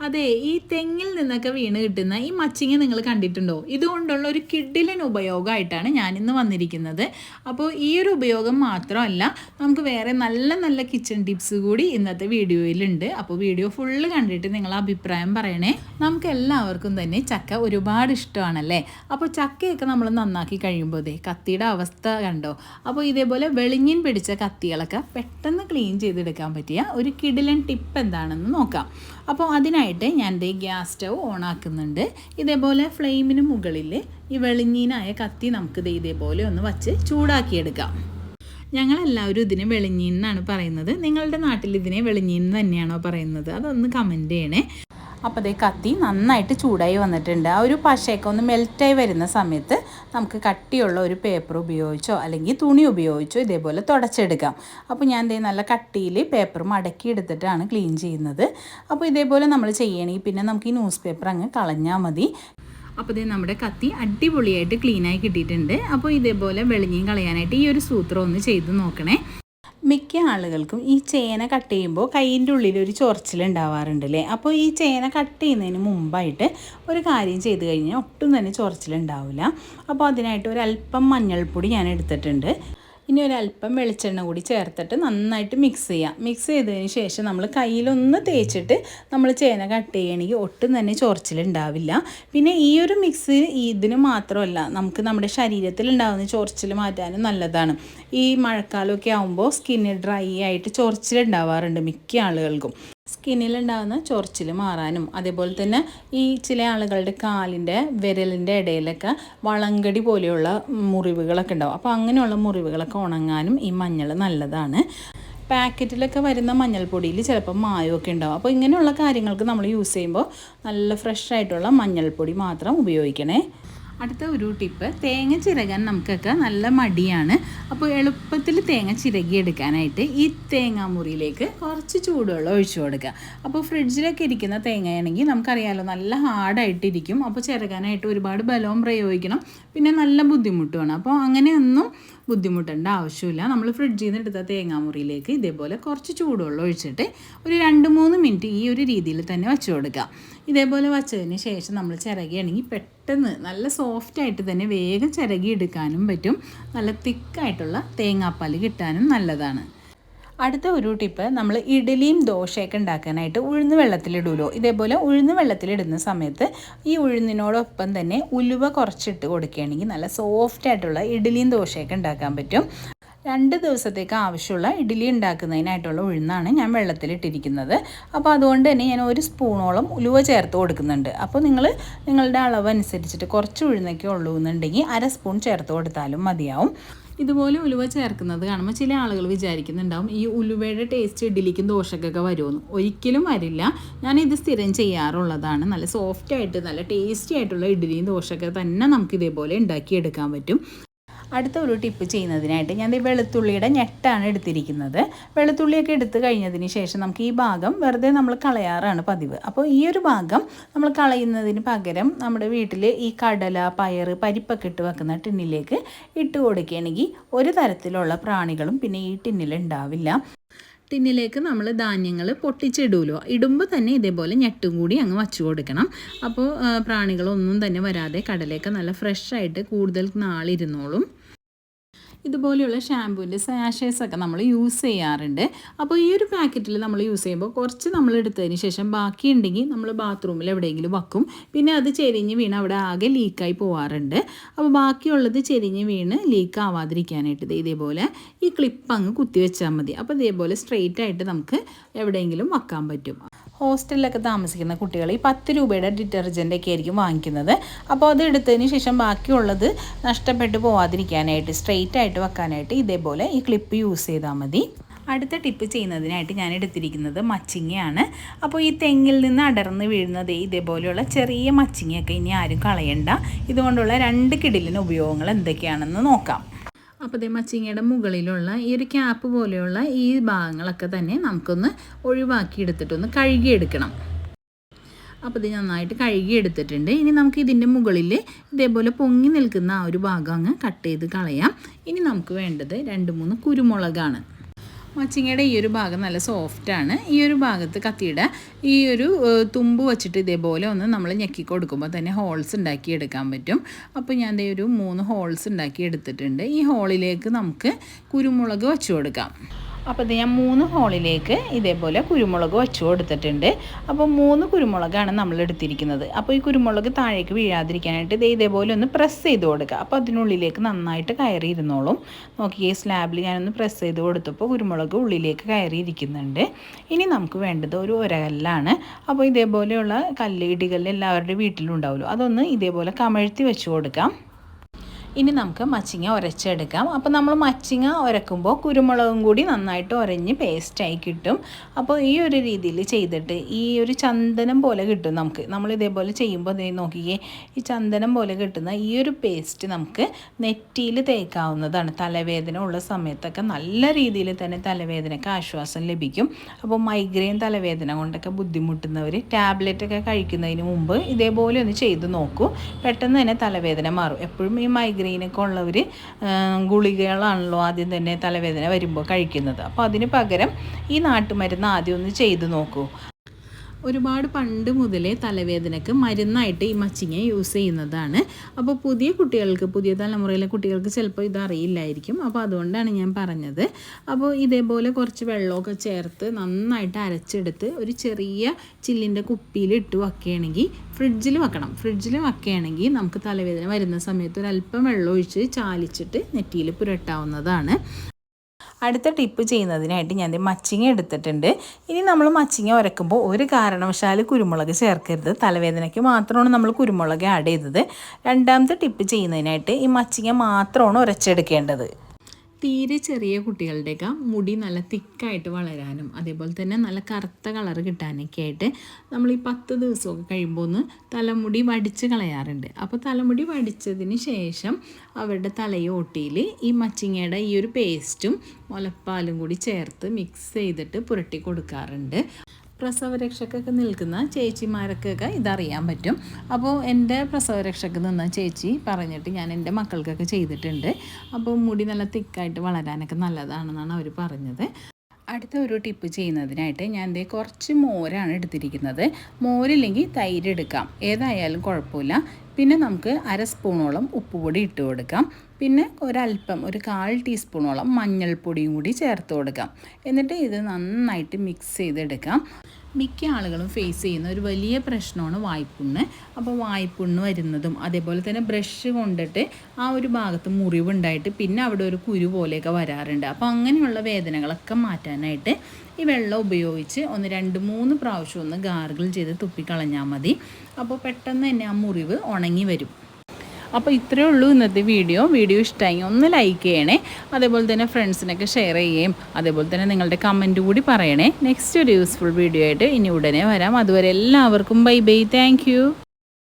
അതെ ഈ തെങ്ങിൽ നിന്നൊക്കെ വീണ് കിട്ടുന്ന ഈ മച്ചിങ്ങ നിങ്ങൾ കണ്ടിട്ടുണ്ടോ? ഇതുകൊണ്ടുള്ള ഒരു കിഡിലൻ ഉപയോഗമായിട്ടാണ് ഇന്ന് വന്നിരിക്കുന്നത്. അപ്പോൾ ഈ ഒരു ഉപയോഗം മാത്രമല്ല നമുക്ക് വേറെ നല്ല നല്ല കിച്ചൺ ടിപ്സ് കൂടി ഇന്നത്തെ വീഡിയോയിലുണ്ട്. അപ്പോൾ വീഡിയോ ഫുള്ള് കണ്ടിട്ട് നിങ്ങൾ അഭിപ്രായം പറയണേ. നമുക്ക് എല്ലാവർക്കും തന്നെ ചക്ക ഒരുപാട് ഇഷ്ടമാണല്ലേ? അപ്പോൾ ചക്കയൊക്കെ നമ്മൾ നന്നാക്കി കഴിയുമ്പോൾ ദേ കത്തിയുടെ അവസ്ഥ കണ്ടോ? അപ്പോൾ ഇതേപോലെ വെളിഞ്ഞിൻ പിടിച്ച കത്തികളൊക്കെ പെട്ടെന്ന് ക്ലീൻ ചെയ്തെടുക്കാൻ പറ്റിയ ഒരു കിഡിലൻ ടിപ്പ് എന്താണെന്ന് നോക്കാം. അപ്പോൾ അതിനായിട്ട് ഞാൻ ദേ ഗ്യാസ് സ്റ്റൗ ഓൺ ആക്കുന്നുണ്ട് ഇതേപോലെ ഫ്ലെയിമിന് മുകളിൽ ഈ വെളിഞ്ഞീനായ കത്തി നമുക്ക് ദേ ഇതേപോലെ ഒന്ന് വച്ച് ചൂടാക്കിയെടുക്കാം. ഞങ്ങളെല്ലാവരും ഇതിനെ വെളിഞ്ഞീൻ എന്നാണ് പറയുന്നത്. നിങ്ങളുടെ നാട്ടിൽ ഇതിനെ വെളിഞ്ഞീൻ തന്നെയാണോ പറയുന്നത്? അതൊന്ന് കമന്റ് ചെയ്യണേ. അപ്പോൾ അതേ കത്തി നന്നായിട്ട് ചൂടായി വന്നിട്ടുണ്ട്. ആ ഒരു പശയൊക്കെ ഒന്ന് മെൽറ്റായി വരുന്ന സമയത്ത് നമുക്ക് കട്ടിയുള്ള ഒരു പേപ്പർ ഉപയോഗിച്ചോ അല്ലെങ്കിൽ തുണി ഉപയോഗിച്ചോ ഇതേപോലെ തുടച്ചെടുക്കാം. അപ്പോൾ ഞാൻ ദേ നല്ല കട്ടിയിൽ പേപ്പർ മടക്കി എടുത്തിട്ടാണ് ക്ലീൻ ചെയ്യുന്നത്. അപ്പോൾ ഇതേപോലെ നമ്മൾ ചെയ്യണമെങ്കിൽ പിന്നെ നമുക്ക് ഈ ന്യൂസ് പേപ്പർ അങ്ങ് കളഞ്ഞാൽ മതി. അപ്പോൾ ഇത് നമ്മുടെ കത്തി അടിപൊളിയായിട്ട് ക്ലീനായി കിട്ടിയിട്ടുണ്ട്. അപ്പോൾ ഇതേപോലെ വെളിഞ്ഞയും കളയാനായിട്ട് ഈ ഒരു സൂത്രം ഒന്ന് ചെയ്ത് നോക്കണേ. മിക്ക ആളുകൾക്കും ഈ ചേന കട്ട് ചെയ്യുമ്പോൾ കൈയിന്റെ ഉള്ളിൽ ഒരു ചൊറച്ചിലുണ്ടാവാറുണ്ട് അല്ലേ അപ്പോൾ ഈ ചേന കട്ട് ചെയ്യുന്നതിന് മുമ്പായിട്ട് ഒരു കാര്യം ചെയ്ത് കഴിഞ്ഞാൽ ഒട്ടും തന്നെ ചൊറച്ചിലുണ്ടാവില്ല അപ്പോൾ അതിനായിട്ട് ഒരല്പം മഞ്ഞൾപ്പൊടി ഞാൻ എടുത്തിട്ടുണ്ട്. ഇനി ഒരല്പം വെളിച്ചെണ്ണ കൂടി ചേർത്തിട്ട് നന്നായിട്ട് മിക്സ് ചെയ്യാം. മിക്സ് ചെയ്തതിന് ശേഷം നമ്മൾ കയ്യിലൊന്ന് തേച്ചിട്ട് നമ്മൾ ചേന കട്ട് ചെയ്യണമെങ്കിൽ ഒട്ടും തന്നെ ചൊറിച്ചിലുണ്ടാവില്ല പിന്നെ ഈ ഒരു മിക്സ് ഇതിന് മാത്രമല്ല നമുക്ക് നമ്മുടെ ശരീരത്തിൽ ഉണ്ടാകുന്ന ചൊറിച്ചിൽ മാറ്റാനും നല്ലതാണ്. ഈ മഴക്കാലമൊക്കെ ആകുമ്പോൾ സ്കിന്ന് ഡ്രൈ ആയിട്ട് ചൊറിച്ചിലുണ്ടാവാറുണ്ട് മിക്ക ആളുകൾക്കും. സ്കിന്നിലുണ്ടാകുന്ന ചൊറിച്ചിൽ മാറാനും അതേപോലെ തന്നെ ഈ ചില ആളുകളുടെ കാലിന്റെ വിരലിന്റെ ഇടയിലൊക്കെ വളങ്കടി പോലെയുള്ള മുറിവുകളൊക്കെ ഉണ്ടാവും. അപ്പോൾ അങ്ങനെയുള്ള മുറിവുകളൊക്കെ ഉണങ്ങാനും ഈ മഞ്ഞൾ നല്ലതാണ്. പാക്കറ്റിലൊക്കെ വരുന്ന മഞ്ഞൾപ്പൊടിയിൽ ചിലപ്പോൾ മായമൊക്കെ ഉണ്ടാവും. അപ്പോൾ ഇങ്ങനെയുള്ള കാര്യങ്ങൾക്ക് നമ്മൾ യൂസ് ചെയ്യുമ്പോൾ നല്ല ഫ്രഷ് ആയിട്ടുള്ള മഞ്ഞൾപ്പൊടി മാത്രം ഉപയോഗിക്കണേ. അടുത്ത ഒരു ടിപ്പ് തേങ്ങ ചിരകാൻ നമുക്കൊക്കെ നല്ല മടിയാണ്. അപ്പോൾ എളുപ്പത്തിൽ തേങ്ങ ചിരകിയെടുക്കാനായിട്ട് ഈ തേങ്ങാമുറിയിലേക്ക് കുറച്ച് ചൂടുവെള്ളം ഒഴിച്ചു കൊടുക്കുക. അപ്പോൾ ഫ്രിഡ്ജിലൊക്കെ ഇരിക്കുന്ന തേങ്ങയാണെങ്കിൽ നമുക്കറിയാമല്ലോ നല്ല ഹാർഡായിട്ടിരിക്കും. അപ്പോൾ ചിരകാനായിട്ട് ഒരുപാട് ബലവും പ്രയോഗിക്കണം. പിന്നെ നല്ല ബുദ്ധിമുട്ടുമാണ്. അപ്പോൾ അങ്ങനെയൊന്നും ബുദ്ധിമുട്ടേണ്ട ആവശ്യമില്ല. നമ്മൾ ഫ്രിഡ്ജിൽ നിന്ന് എടുത്ത തേങ്ങാമുറിയിലേക്ക് ഇതേപോലെ കുറച്ച് ചൂടുവെള്ളം ഒഴിച്ചിട്ട് ഒരു രണ്ട് മൂന്ന് മിനിറ്റ് ഈ ഒരു രീതിയിൽ തന്നെ വെച്ച് കൊടുക്കുക ഇതേപോലെ വച്ചതിന് ശേഷം നമ്മൾ ചിരകിയാണെങ്കിൽ പെട്ടെന്ന് നല്ല സോഫ്റ്റായിട്ട് തന്നെ വേഗം ചിരകി എടുക്കാനും പറ്റും. നല്ല തിക്കായിട്ടുള്ള തേങ്ങാപ്പാൽ കിട്ടാനും നല്ലതാണ്. അടുത്ത ഒരു ടിപ്പ് നമ്മൾ ഇഡലിയും ദോശയൊക്കെ ഉണ്ടാക്കാനായിട്ട് ഉഴുന്ന് വെള്ളത്തിലിടുമല്ലോ ഇതേപോലെ ഉഴുന്ന് വെള്ളത്തിലിടുന്ന സമയത്ത് ഈ ഉഴുന്നിനോടൊപ്പം തന്നെ ഉലുവ കുറച്ചിട്ട് കൊടുക്കുകയാണെങ്കിൽ നല്ല സോഫ്റ്റ് ആയിട്ടുള്ള ഇഡലിയും ദോശയൊക്കെ ഉണ്ടാക്കാൻ പറ്റും. രണ്ട് ദിവസത്തേക്ക് ആവശ്യമുള്ള ഇഡ്ഡലി ഉണ്ടാക്കുന്നതിനായിട്ടുള്ള ഉഴുന്നാണ് ഞാൻ വെള്ളത്തിലിട്ടിരിക്കുന്നത്. അപ്പോൾ അതുകൊണ്ട് തന്നെ ഞാൻ ഒരു സ്പൂണോളം ഉലുവ ചേർത്ത് കൊടുക്കുന്നുണ്ട്. അപ്പോൾ നിങ്ങൾ നിങ്ങളുടെ അളവ് അനുസരിച്ചിട്ട് കുറച്ച് ഉഴുന്നൊക്കെ ഉള്ളൂ എന്നുണ്ടെങ്കിൽ അര സ്പൂൺ ചേർത്ത് കൊടുത്താലും മതിയാവും. ഇതുപോലെ ഉലുവ ചേർക്കുന്നത് കാണുമ്പോൾ ചില ആളുകൾ വിചാരിക്കുന്നുണ്ടാവും ഈ ഉലുവയുടെ ടേസ്റ്റ് ഇഡ്ഡലിക്കും ദോശക്കൊക്കെ വരുമെന്ന്. ഒരിക്കലും വരില്ല. ഞാനിത് സ്ഥിരം ചെയ്യാറുള്ളതാണ്. നല്ല സോഫ്റ്റായിട്ട് നല്ല ടേസ്റ്റി ആയിട്ടുള്ള ഇഡ്ഡലിയും ദോശയൊക്കെ തന്നെ നമുക്ക് ഇതേപോലെ ഉണ്ടാക്കിയെടുക്കാൻ പറ്റും. അടുത്ത ഒരു ടിപ്പ് ചെയ്യുന്നതിനായിട്ട് ഞാൻ ഈ വെളുത്തുള്ളിയുടെ ഞെട്ടാണ് എടുത്തിരിക്കുന്നത്. വെളുത്തുള്ളിയൊക്കെ എടുത്തു കഴിഞ്ഞതിന് ശേഷം നമുക്ക് ഈ ഭാഗം വെറുതെ നമ്മൾ കളയാറാണ് പതിവ്. അപ്പോൾ ഈ ഒരു ഭാഗം നമ്മൾ കളയുന്നതിന് പകരം നമ്മുടെ വീട്ടിൽ ഈ കടല പയർ പരിപ്പൊക്കെ ഇട്ട് വെക്കുന്ന ടിന്നിലേക്ക് ഇട്ട് കൊടുക്കുകയാണെങ്കിൽ ഒരു തരത്തിലുള്ള പ്രാണികളും പിന്നെ ഈ ടിന്നിൽ ഉണ്ടാവില്ല. ടിന്നിലേക്ക് നമ്മൾ ധാന്യങ്ങൾ പൊട്ടിച്ചിടുമല്ലോ ഇടുമ്പോൾ തന്നെ ഇതേപോലെ ഞെട്ടും കൂടി അങ്ങ് വച്ചു കൊടുക്കണം. അപ്പോൾ പ്രാണികളൊന്നും തന്നെ വരാതെ കടലേക്ക് നല്ല ഫ്രഷായിട്ട് കൂടുതൽ നാളിരുന്നോളും. ഇതുപോലെയുള്ള ഷാമ്പൂവിന്റെ സാഷേസ് ഒക്കെ നമ്മൾ യൂസ് ചെയ്യാറുണ്ട്. അപ്പോൾ ഈ ഒരു പാക്കറ്റിൽ നമ്മൾ യൂസ് ചെയ്യുമ്പോൾ കുറച്ച് നമ്മൾ എടുത്തതിന് ശേഷം ബാക്കി ഉണ്ടെങ്കിൽ നമ്മൾ ബാത്റൂമിൽ എവിടെയെങ്കിലും വയ്ക്കും. പിന്നെ അത് ചെരിഞ്ഞ് വീണ് അവിടെ ആകെ ലീക്കായി പോവാറുണ്ട്. അപ്പോൾ ബാക്കിയുള്ളത് ചെരിഞ്ഞ് വീണ് ലീക്ക് ആവാതിരിക്കാനായിട്ട് ഇതേപോലെ ഈ ക്ലിപ്പ് അങ്ങ് കുത്തി വെച്ചാൽ മതി. അപ്പോൾ ഇതേപോലെ സ്ട്രെയിറ്റ് ആയിട്ട് നമുക്ക് എവിടെയെങ്കിലും വയ്ക്കാൻ പറ്റും. ഹോസ്റ്റലിലൊക്കെ താമസിക്കുന്ന കുട്ടികൾ ഈ പത്ത് രൂപയുടെ ഡിറ്റർജന്റൊക്കെ ആയിരിക്കും വാങ്ങിക്കുന്നത്. അപ്പോൾ അത് എടുത്തതിന് ശേഷം ബാക്കിയുള്ളത് നഷ്ടപ്പെട്ടു പോവാതിരിക്കാനായിട്ട് സ്ട്രെയിറ്റ് ആയിട്ട് വെക്കാനായിട്ട് ഇതേപോലെ ഈ ക്ലിപ്പ് യൂസ് ചെയ്താൽ മതി. അടുത്ത ടിപ്പ് ചെയ്യുന്നതിനായിട്ട് ഞാൻ എടുത്തിരിക്കുന്നത് മച്ചിങ്ങയാണ്. അപ്പോൾ ഈ തെങ്ങിൽ നിന്ന് അടർന്ന് വീഴുന്നത് ഇതേപോലെയുള്ള ചെറിയ മച്ചിങ്ങയൊക്കെ ഇനി ആരും കളയണ്ട. ഇതുകൊണ്ടുള്ള രണ്ട് കിടിലിന് ഉപയോഗങ്ങൾ എന്തൊക്കെയാണെന്ന് നോക്കാം. അപ്പോൾ ഇതേ മച്ചിങ്ങയുടെ മുകളിലുള്ള ഈ ഒരു ക്യാപ്പ് പോലെയുള്ള ഈ ഭാഗങ്ങളൊക്കെ തന്നെ നമുക്കൊന്ന് ഒഴിവാക്കി എടുത്തിട്ടൊന്ന് കഴുകിയെടുക്കണം. അപ്പോൾ ഇത് നന്നായിട്ട് കഴുകിയെടുത്തിട്ടുണ്ട്. ഇനി നമുക്ക് ഇതിന്റെ മുകളിൽ ഇതേപോലെ പൊങ്ങി നിൽക്കുന്ന ആ ഒരു ഭാഗം അങ്ങ് കട്ട് ചെയ്ത് കളയാം. ഇനി നമുക്ക് വേണ്ടത് രണ്ട് മൂന്ന് കുരുമുളകാണ്. മച്ചിങ്ങയുടെ ഈ ഒരു ഭാഗം നല്ല സോഫ്റ്റാണ് ഈ ഒരു ഭാഗത്ത് കത്തിയുടെ ഈ ഒരു തുമ്പ് വെച്ചിട്ട് ഇതേപോലെ ഒന്ന് നമ്മൾ ഞെക്കി കൊടുക്കുമ്പോൾ തന്നെ ഹോൾസ് ഉണ്ടാക്കി എടുക്കാൻ പറ്റും. അപ്പോൾ ഞാൻ ദേ ഒരു മൂന്ന് ഹോൾസ് ഉണ്ടാക്കി എടുത്തിട്ടുണ്ട്. ഈ ഹോളിലേക്ക് നമുക്ക് കുരുമുളക് വെച്ച് കൊടുക്കാം. അപ്പോൾ ഇത് ഞാൻ മൂന്ന് ഹോളിലേക്ക് ഇതേപോലെ കുരുമുളക് വച്ചു കൊടുത്തിട്ടുണ്ട്. അപ്പോൾ മൂന്ന് കുരുമുളകാണ് നമ്മൾ എടുത്തിരിക്കുന്നത്. അപ്പോൾ ഈ കുരുമുളക് താഴേക്ക് വീഴാതിരിക്കാനായിട്ട് ഇത് ഇതേപോലെ ഒന്ന് പ്രസ് ചെയ്ത് കൊടുക്കുക. അപ്പോൾ അതിനുള്ളിലേക്ക് നന്നായിട്ട് കയറി ഇരുന്നോളും നോക്കിയേ സ്ലാബിൽ ഞാനൊന്ന് പ്രസ് ചെയ്ത് കൊടുത്തപ്പോൾ കുരുമുളക് ഉള്ളിലേക്ക് കയറി ഇരിക്കുന്നുണ്ട് ഇനി നമുക്ക് വേണ്ടത് ഒരു ഒരകല്ലാണ്. അപ്പോൾ ഇതേപോലെയുള്ള കല്ല് ഇടികല്ല് എല്ലാവരുടെ വീട്ടിലുണ്ടാവുമല്ലോ അതൊന്ന് ഇതേപോലെ കമഴ്ത്തി വെച്ച് കൊടുക്കാം. ഇനി നമുക്ക് മച്ചിങ്ങ ഉരച്ചെടുക്കാം. അപ്പോൾ നമ്മൾ മച്ചിങ്ങ ഉരക്കുമ്പോൾ കുരുമുളകും കൂടി നന്നായിട്ട് ഉരഞ്ഞ് പേസ്റ്റായി കിട്ടും. അപ്പോൾ ഈ ഒരു രീതിയിൽ ചെയ്തിട്ട് ഈ ഒരു ചന്ദനം പോലെ കിട്ടും നമുക്ക്. നമ്മൾ ഇതേപോലെ ചെയ്യുമ്പോൾ നോക്കിയേ ഈ ചന്ദനം പോലെ കിട്ടുന്ന ഈ ഒരു പേസ്റ്റ് നമുക്ക് നെറ്റിയിൽ തേക്കാവുന്നതാണ്. തലവേദന ഉള്ള സമയത്തൊക്കെ നല്ല രീതിയിൽ തന്നെ തലവേദനയ്ക്ക് ആശ്വാസം ലഭിക്കും. അപ്പോൾ മൈഗ്രെയിൻ തലവേദന കൊണ്ടൊക്കെ ബുദ്ധിമുട്ടുന്നവർ ടാബ്ലറ്റൊക്കെ കഴിക്കുന്നതിന് മുമ്പ് ഇതേപോലെ ഒന്ന് ചെയ്ത് നോക്കൂ. പെട്ടെന്ന് തന്നെ തലവേദന മാറും. എപ്പോഴും ഈ മൈഗ്രെയിനൊക്കെ ഉള്ളവർ ഗുളികകളാണല്ലോ ആദ്യം തന്നെ തലവേദന വരുമ്പോൾ കഴിക്കുന്നത്. അപ്പോൾ അതിന് പകരം ഈ നാട്ടുമരുന്ന് ആദ്യം ഒന്ന് ചെയ്ത് നോക്കൂ. ഒരുപാട് പണ്ട് മുതലേ തലവേദനക്ക് മരുന്നായിട്ട് ഈ മച്ചിങ്ങ യൂസ് ചെയ്യുന്നതാണ്. അപ്പോൾ പുതിയ കുട്ടികൾക്ക് പുതിയ തലമുറയിലെ കുട്ടികൾക്ക് ചിലപ്പോൾ ഇത് അറിയില്ലായിരിക്കും. അപ്പോൾ അതുകൊണ്ടാണ് ഞാൻ പറഞ്ഞത്. അപ്പോൾ ഇതേപോലെ കുറച്ച് വെള്ളമൊക്കെ ചേർത്ത് നന്നായിട്ട് അരച്ചെടുത്ത് ഒരു ചെറിയ ചില്ലിന്റെ കുപ്പിയിൽ ഇട്ട് വയ്ക്കുകയാണെങ്കിൽ ഫ്രിഡ്ജിൽ വെക്കണം. ഫ്രിഡ്ജിൽ വയ്ക്കുകയാണെങ്കിൽ നമുക്ക് തലവേദന വരുന്ന സമയത്ത് ഒരല്പം വെള്ളം ഒഴിച്ച് ചാലിച്ചിട്ട് നെറ്റിയിൽ പുരട്ടാവുന്നതാണ്. അടുത്ത ടിപ്പ് ചെയ്യുന്നതിനായിട്ട് ഞാൻ മച്ചിങ്ങ എടുത്തിട്ടുണ്ട്. ഇനി നമ്മൾ മച്ചിങ്ങ ഉരക്കുമ്പോൾ ഒരു കാരണവശാൽ കുരുമുളക് ചേർക്കരുത്. തലവേദനയ്ക്ക് മാത്രമാണ് നമ്മൾ കുരുമുളക് ആഡ് ചെയ്തത്. രണ്ടാമത്തെ ടിപ്പ് ചെയ്യുന്നതിനായിട്ട് ഈ മച്ചിങ്ങ മാത്രമാണ് ഉരച്ചെടുക്കേണ്ടത്. തീരെ ചെറിയ കുട്ടികളുടെയൊക്കെ മുടി നല്ല തിക്കായിട്ട് വളരാനും അതേപോലെ തന്നെ നല്ല കറുത്ത കളർ കിട്ടാനൊക്കെ ആയിട്ട് നമ്മൾ ഈ പത്ത് ദിവസമൊക്കെ കഴിയുമ്പോൾ ഒന്ന് തലമുടി വടിച്ച് കളയാറുണ്ട്. അപ്പോൾ തലമുടി വടിച്ചതിന് ശേഷം അവരുടെ തലയോട്ടിയിൽ ഈ മച്ചിങ്ങയുടെ ഈ ഒരു പേസ്റ്റും മുലപ്പാലും കൂടി ചേർത്ത് മിക്സ് ചെയ്തിട്ട് പുരട്ടി കൊടുക്കാറുണ്ട്. പ്രസവരക്ഷക്കൊക്കെ നിൽക്കുന്ന ചേച്ചിമാർക്കൊക്കെ ഇതറിയാൻ പറ്റും. അപ്പോൾ എന്റെ പ്രസവരക്ഷക്ക് നിന്ന ചേച്ചി പറഞ്ഞിട്ട് ഞാൻ എന്റെ മക്കൾക്കൊക്കെ ചെയ്തിട്ടുണ്ട്. അപ്പോൾ മുടി നല്ല തിക്കായിട്ട് വളരാനൊക്കെ നല്ലതാണെന്നാണ് അവർ പറഞ്ഞത്. അടുത്ത ഒരു ടിപ്പ് ചെയ്യുന്നതിനായിട്ട് ഞാൻ ദേ കുറച്ച് മോരാണ് എടുത്തിരിക്കുന്നത്. മോരില്ലെങ്കിൽ തൈര് എടുക്കാം. ഏതായാലും കുഴപ്പമില്ല. പിന്നെ നമുക്ക് അര സ്പൂണോളം ഉപ്പുപൊടി ഇട്ട് കൊടുക്കാം. പിന്നെ ഒരല്പം ഒരു കാൽ ടീസ്പൂണോളം മഞ്ഞൾപ്പൊടിയും കൂടി ചേർത്ത് കൊടുക്കാം. എന്നിട്ട് ഇത് നന്നായിട്ട് മിക്സ് ചെയ്തെടുക്കാം. മിക്ക ആളുകളും ഫേസ് ചെയ്യുന്ന ഒരു വലിയ പ്രശ്നമാണ് വായ്പുണ്ണ്. അപ്പോൾ വായ്പുണ്ണ് വരുന്നതും അതേപോലെ തന്നെ ബ്രഷ് കൊണ്ടിട്ട് ആ ഒരു ഭാഗത്ത് മുറിവുണ്ടായിട്ട് പിന്നെ അവിടെ ഒരു കുരു പോലെയൊക്കെ വരാറുണ്ട്. അപ്പോൾ അങ്ങനെയുള്ള വേദനകളൊക്കെ മാറ്റാനായിട്ട് ഈ വെള്ളം ഉപയോഗിച്ച് ഒന്ന് രണ്ട് മൂന്ന് പ്രാവശ്യം ഒന്ന് ഗാർഗിൾ ചെയ്ത് തുപ്പിക്കളഞ്ഞാൽ മതി. അപ്പോൾ പെട്ടെന്ന് തന്നെ ആ മുറിവ് ഉണങ്ങി വരും. അപ്പോൾ ഇത്രയേ ഉള്ളൂ ഇന്നത്തെ വീഡിയോ. വീഡിയോ ഇഷ്ടമായി ഒന്ന് ലൈക്ക് ചെയ്യണേ. അതേപോലെ തന്നെ ഫ്രണ്ട്സിനൊക്കെ ഷെയർ ചെയ്യുകയും അതേപോലെ തന്നെ നിങ്ങളുടെ കമന്റ് കൂടി പറയണേ. നെക്സ്റ്റ് ഒരു യൂസ്ഫുൾ വീഡിയോ ആയിട്ട് ഇനി ഉടനെ വരാം. അതുവരെ എല്ലാവർക്കും ബൈ ബൈ താങ്ക്